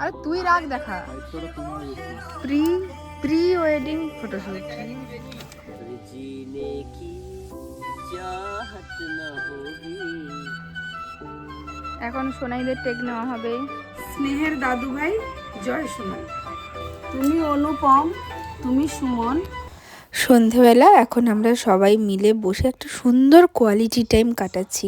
আরে তুই রাখ দেখা দায়িত্বটা তোমার বেশি প্রি প্রি ওয়েডিং ফটোশুট जीने की चाहत न होगी এখন সোনাইদের টেক নেওয়া হবে স্নেহের দাদু ভাই জয় সোনা তুমি অনুপম তুমি সুমন সন্ধেবেলা এখন আমরা সবাই মিলে বসে একটা সুন্দর কোয়ালিটি টাইম কাটাচ্ছি।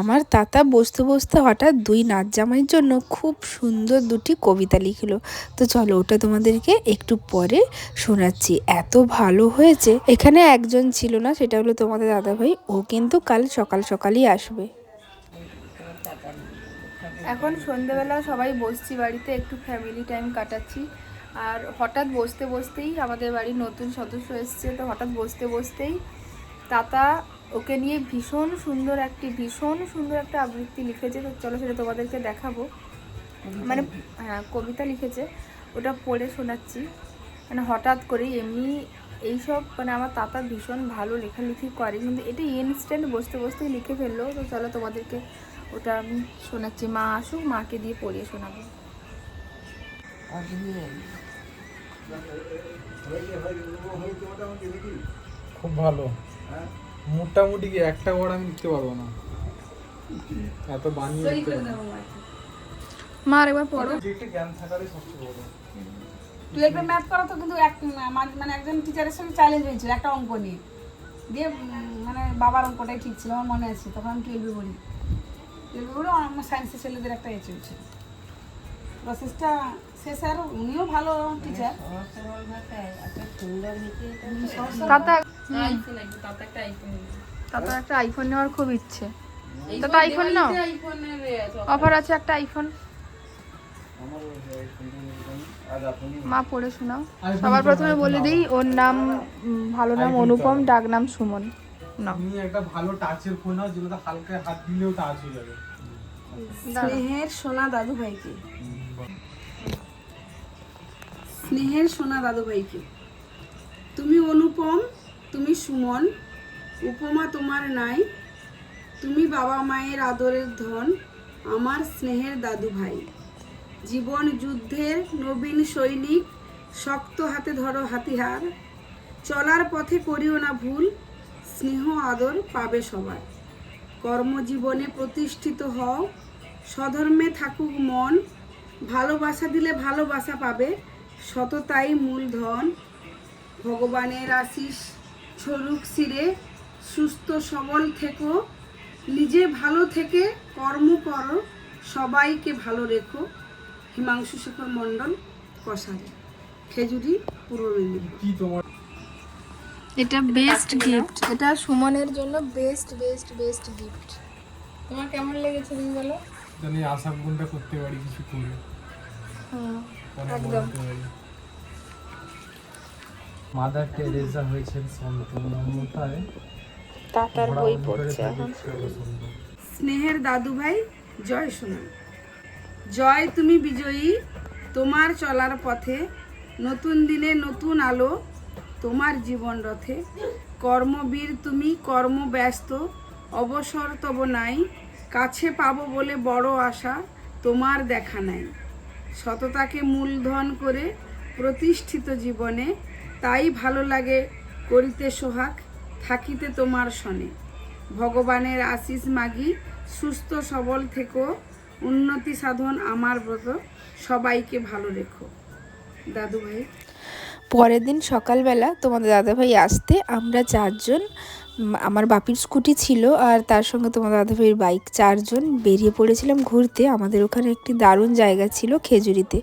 আমার তাতা বসতে বসতে হঠাৎ দুই নাচ জামাইয়ের জন্য খুব সুন্দর দুটি কবিতা লিখলো। তো চলো ওটা তোমাদেরকে একটু পরে শোনাচ্ছি। এত ভালো হয়েছে। এখানে একজন ছিল না, সেটা হলো তোমাদের দাদাভাই। ও কিন্তু কাল সকাল সকালই আসবে। এখন সন্ধেবেলা সবাই বসছি বাড়িতে, একটু ফ্যামিলি টাইম কাটাচ্ছি। আর হঠাৎ বসতে বসতেই আমাদের বাড়ির নতুন সদস্য এসছে, তো হঠাৎ বসতে বসতেই তাতা ওকে নিয়ে ভীষণ সুন্দর একটি, ভীষণ সুন্দর একটা আবৃত্তি লিখেছে। তো চলো সেটা তোমাদেরকে দেখাবো। মানে হ্যাঁ কবিতা লিখেছে। ওটা পড়ে শোনাচ্ছি। মানে হঠাৎ করেই এমনি এইসব মানে আমার তাতা ভীষণ ভালো লেখালেখি করে, কিন্তু এটা ইনস্ট্যান্ট বসতে বসতেই লিখে ফেলল। তো চলো তোমাদেরকে ওটা আমি শোনাচ্ছি। মা আসুক, মাকে দিয়ে পড়িয়ে শোনাবো। খুব ভালো। মোটামুটি কি একটা ওয়ার্ড আমি লিখতে পারব না? এত বানিয়ে লিখতে পারব না। মা আরেকবার পড়ো। যে একটা জ্ঞান থাকারই সবচেয়ে বড়। তুই একটা ম্যাথ করো তো কিন্তু এক মা- মানে একজন টিচারের সঙ্গে চ্যালেঞ্জ হয়েছিল একটা অঙ্ক নিয়ে। দিয়ে মানে বাবার অঙ্কটাই ঠিক ছিল আমার মনে আছে তখন আমি টুয়েলভে পড়ি। টুয়েলভে পড়ে আমার সায়েন্সের ছেলেদের একটা এ চলছে। প্রসেসটা শেষ আর উনিও ভালো টিচার তাতা তাতা একটা আইফোন নেওয়ার খুব ইচ্ছে। তাতা আইফোন নাও? অফার আছে। একটা আইফোন মা পড়ে শোনাও। সবার প্রথমে বলে দিই ওর নাম ভালো নাম অনুপম ডাক নাম সুমন। নাও। তুমি একটা ভালো টাচের ফোন নাও যেগুলোতে হালকা হাত দিলেও টাচ হয়ে যাবে। স্নেহের সোনা দাদু ভাইকে স্নেহের সোনা দাদু ভাইকে তুমি অনুপম, তুমি সুমন, উপমা তোমার নাই, তুমি বাবা মায়ের আদরের ধন, আমার স্নেহের দাদু ভাই জীবন যুদ্ধের নবীন সৈনিক, শক্ত হাতে ধরো হাতিয়ার চলার পথে করিও না ভুল, স্নেহ, আদর পাবে সবার। কর্মজীবনে প্রতিষ্ঠিত হও, স্বধর্মে থাকুক মন, ভালোবাসা দিলে ভালোবাসা পাবে সততাই মূলধন ভগবানের আশিস ছড়ুক শিরে সুস্থ সবল থেকো। নিজে ভালো থেকে কর্ম করো সবাইকে ভালো রেখো। হিমাংশু শেখর মণ্ডল কষারি খেজুরি পূর্ব মেদিনীপুর এটা বেস্ট গিফট এটা সুমনের জন্য বেস্ট বেস্ট বেস্ট গিফট তোমার কেমন লেগেছে তুমি বলো? জানি আশা করতে পারি কিছু করে। পারি মাদার টেরেসা হয়েছেন সন্ত মমতায়। তাতার বই পড়ছে স্নেহের দাদু ভাই জয় সোনা জয় তুমি বিজয়ী তোমার চলার পথে নতুন দিনে নতুন আলো তোমার জীবন রথে। কর্মবীর তুমি কর্মব্যস্ত অবসর তব নাই কাছে পাবো বলে বড় আশা তোমার দেখা নাই। সততাকে মূলধন করে প্রতিষ্ঠিত জীবনে, তাই ভালো লাগে করিতে সোহাগ, থাকিতে তোমার সনে। ভগবানের আশিস মাগি, সুস্থ সবল থেকো, উন্নতি সাধন আমার ব্রত, সবাইকে ভালো রেখো। দাদু ভাই পরের দিন সকালবেলা তোমাদের দাদাভাই আসতে আমরা চারজন আমার বাপির স্কুটি ছিল আর তার সঙ্গে তোমাদের দাদাভাইয়ের বাইক। চারজন বেরিয়ে পড়েছিলাম ঘুরতে। আমাদের ওখানে একটি দারুণ জায়গা ছিল খেজুরিতে।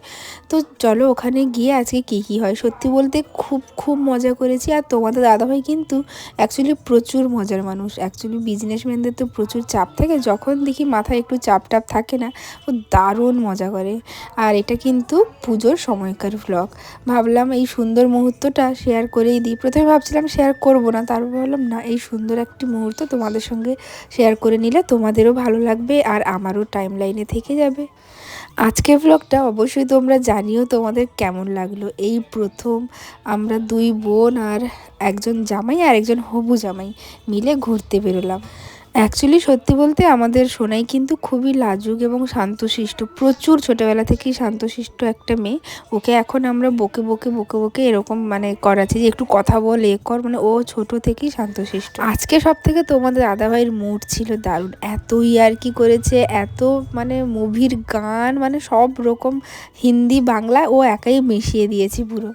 তো চলো ওখানে গিয়ে আজকে কী কী হয়? সত্যি বলতে খুব খুব মজা করেছি। আর তোমাদের দাদাভাই কিন্তু অ্যাকচুয়ালি প্রচুর মজার মানুষ। অ্যাকচুয়ালি বিজনেসম্যানদের তো প্রচুর চাপ থাকে। যখন দেখি মাথায় একটু চাপ টাপ থাকে না, ও দারুণ মজা করে। আর এটা কিন্তু পুজোর সময়কার ভ্লগ ভাবলাম এই সুন্দর মুহূর্তটা শেয়ার করেই দিই। প্রথমে ভাবছিলাম শেয়ার করব না, তারপর ভাবলাম না, এই সুন্দর একটি মুহূর্ত তোমাদের সঙ্গে শেয়ার করে নিলে তোমাদেরও ভালো লাগবে আর আমারও টাইম লাইনে থেকে যাবে। আজকে ব্লগটা অবশ্যই তোমরা জানিও তোমাদের কেমন লাগল। এই প্রথম আমরা দুই বোন আর একজন জামাই আর একজন হবু জামাই মিলে ঘুরতে বেরোলাম। অ্যাকচুয়ালি সত্যি বলতে আমাদের সোনাই কিন্তু খুবই লাজুক এবং শান্তশিষ্ট। প্রচুর ছোটোবেলা থেকেই শান্তশিষ্ট একটা মেয়ে। ওকে এখন আমরা বকে বকে বকে বকে এরকম মানে করাচ্ছি যে একটু কথা বল, এ কর মানে ও ছোট থেকেই শান্তশিষ্ট। আজকে সব থেকে তোমাদের দাদাভাইয়ের মুড ছিল দারুণ। এত ইয়ার কি করেছে, এত মানে মুভির গান মানে সব রকম হিন্দি, বাংলা ও একাই মিশিয়ে দিয়েছে পুরো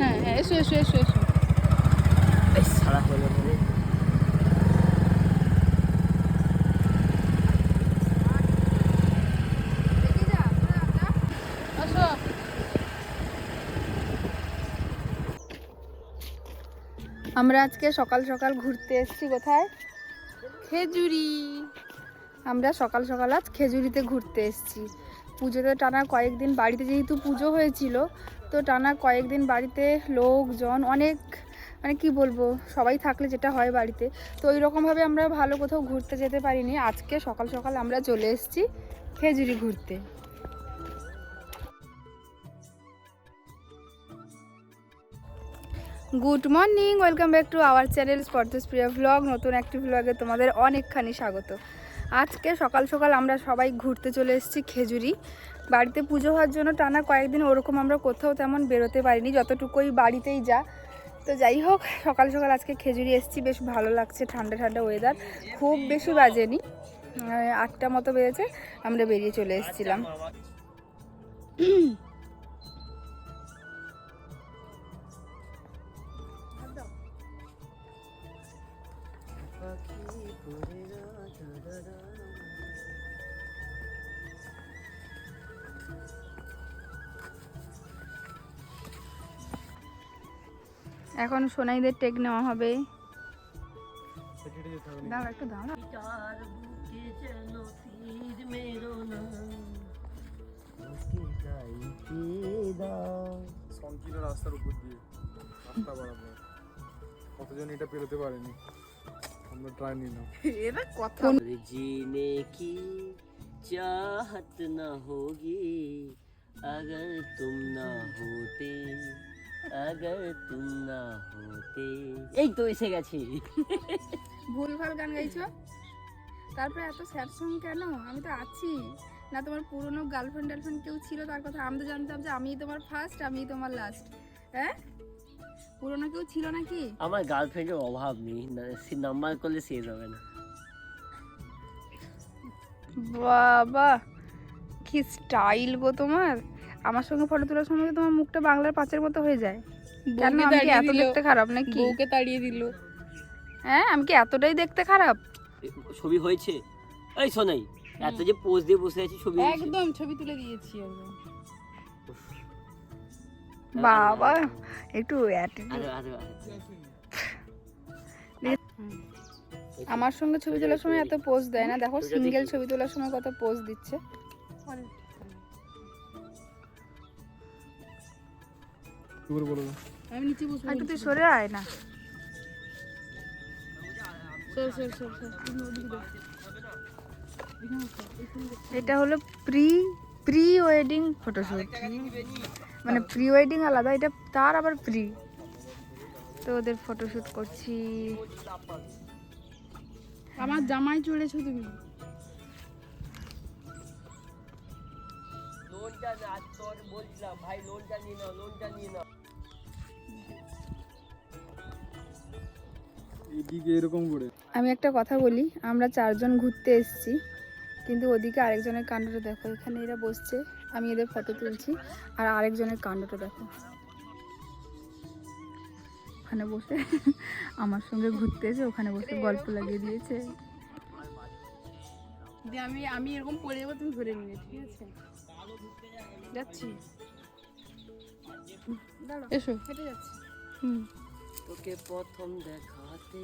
হ্যাঁ হ্যাঁ এসো এসো এসো এসো। সারা হলো রে। আমরা আজকে সকাল সকাল ঘুরতে এসেছি কোথায়? খেজুরি। আমরা সকাল সকাল আজ খেজুরিতে ঘুরতে এসেছি। পুজোতে টানা কয়েকদিন বাড়িতে যেহেতু পুজো হয়েছিল তো টানা কয়েকদিন বাড়িতে লোকজন, অনেক মানে কি বলব, সবাই থাকলে যেটা হয় বাড়িতে। তো ওই রকমভাবে আমরা ভালো কোথাও ঘুরতে যেতে পারিনি। আজকে সকাল সকাল আমরা চলে এসেছি খেজুরি ঘুরতে। Good morning, welcome back to our channel স্পর্ধস Priya vlog নতুন একটি ভ্লগে তোমাদের অনেকখানি স্বাগত। আজকে সকাল সকাল আমরা সবাই ঘুরতে চলে এসেছি খেজুরি। বাড়িতে পুজো হওয়ার জন্য টানা কয়েকদিন ওরকম আমরা কোথাও তেমন বেরোতে পারিনি, যতটুকুই বাড়িতেই যা। তো যাই হোক, সকাল সকাল আজকে খেজুরি এসেছি, বেশ ভালো লাগছে ঠান্ডা ঠান্ডা ওয়েদার খুব বেশি বাজেনি আটটা মতো বেজেছে, আমরা বেরিয়ে চলে এসেছিলাম। এখন সোনাইদের টেক নেওয়া হবে। দাও রাস্তার উপর দিয়ে। রাস্তা বাড়াবো কতজন এটা পেরোতে পারেনি? আমরা ট্রাই নিলাম। এরা কথা কি चाहत न होगी अगर तुम ना होते अगर तुम ना होते এই তো এসে গেছি ভুলভাল গান গাইছো তারপরে এত স্যাড সং কেন আমি তো আছি না তোমার পুরনো গার্লফ্রেন্ড টার্লফ্রেন্ড কেউ ছিল তার কথা আমি তো জানতাম যে আমিই তোমার ফার্স্ট আমিই তোমার লাস্ট হ্যাঁ পুরনো কেউ ছিল নাকি আমার গার্লফ্রেন্ডের অভাব নেই নাম্বার করলে শেষ হবে না বাবা কি স্টাইল গো তোমার। আমার সঙ্গে ফটো তোলার সময় তোমার মুখটা বাংলার পাঁচের মতো হয়ে যায়। কেন আমি কি এত দেখতে খারাপ নাকি? বউকে তাড়িয়ে দিল। হ্যাঁ আমি কি এতটাই দেখতে খারাপ? ছবি হয়েছে? এই শোনাই এত যে পোজ দিয়ে বসে আছি ছবি একদম ছবি তুলে দিয়েছি একদম। বাবা একটু attitude আরে আরে আরে। আমার সঙ্গে ছবি তোলার সময় এত পোজ দেয় না। দেখো সিঙ্গেল ছবি তোলার সময় কত পোজ দিচ্ছে। কি করে বলব আমি নিচে বসবো একটু তুই সরে আয় না। সর সর সর সর। তুমি ওদিকে দাও। এটা হলো প্রি প্রি ওয়েডিং ফটোশুট মানে প্রি ওয়েডিং আলাদা এটা তার আবার প্রি তো ওদের ফটোশুট করছি। আমার জামাই চড়েছো তুমি। লোনটা না তোর বলছিলাম ভাই লোনটা নিয়ে নাও লোনটা নিয়ে নাও। এদিকে এরকম করে। আমি একটা কথা বলি আমরা চারজন ঘুরতে এসেছি কিন্তু ওদিকে আরেকজনের কাণ্ডটা দেখো এখানে এরা বসছে আমি এদের ফটো তুলছি আর আরেকজনের কাণ্ডটা দেখো। ওখানে বসে। আমার সঙ্গে ঘুরতে এসে ওখানে বসে গল্প লাগিয়ে দিয়েছে। দিয়ে আমি আমি এরকম পড়ে যাব তুমি ধরে নিলে ঠিক আছে? যাচ্ছি। এসো। হেঁটে যাচ্ছি। হুম। তোকে প্রথম দেখাতে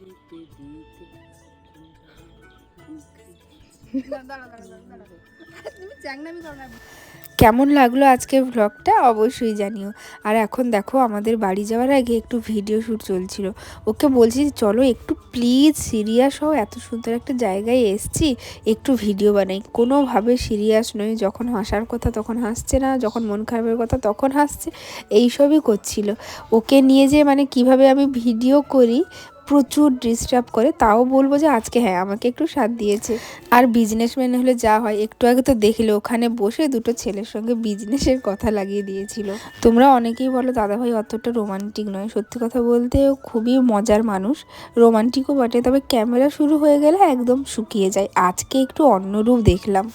দিতে। দিতে দাঁড়া দাঁড়া দাঁড়া দাঁড়া তুমি চ্যাংনামি করো না। কেমন লাগল আজকের ব্লগটা অবশ্যই জানিও। আর এখন দেখো আমাদের বাড়ি যাওয়ার আগে একটু ভিডিও শ্যুট চলছিল। ওকে বলছি চলো একটু প্লিজ সিরিয়াস হও, এত সুন্দর একটা জায়গায় এসছি, একটু ভিডিও বানাই। কোনোভাবে সিরিয়াস নই, যখন হাসার কথা তখন হাসছে না, যখন মন খারাপের কথা তখন হাসছে, এইসবই করছিল। ওকে নিয়ে যে মানে কীভাবে আমি ভিডিও করি প্রচুর ডিস্টার্ব করে, তাও বলব যে আজকে হ্যাঁ আমাকে একটু সাথ দিয়েছে। আর বিজনেসম্যান হলে যা হয়, একটু আগে তো দেখলে, ওখানে বসে দুটো ছেলের সঙ্গে বিজনেসের কথা লাগিয়ে দিয়েছিল। তোমরা অনেকেই বলো, দাদাভাই, অতটা রোমান্টিক নয়। সত্যি কথা বলতে খুবই মজার মানুষ। রোমান্টিকও বটে, তবে ক্যামেরা শুরু হয়ে গেলে একদম শুকিয়ে যায়। আজকে একটু অন্য রূপ দেখলাম।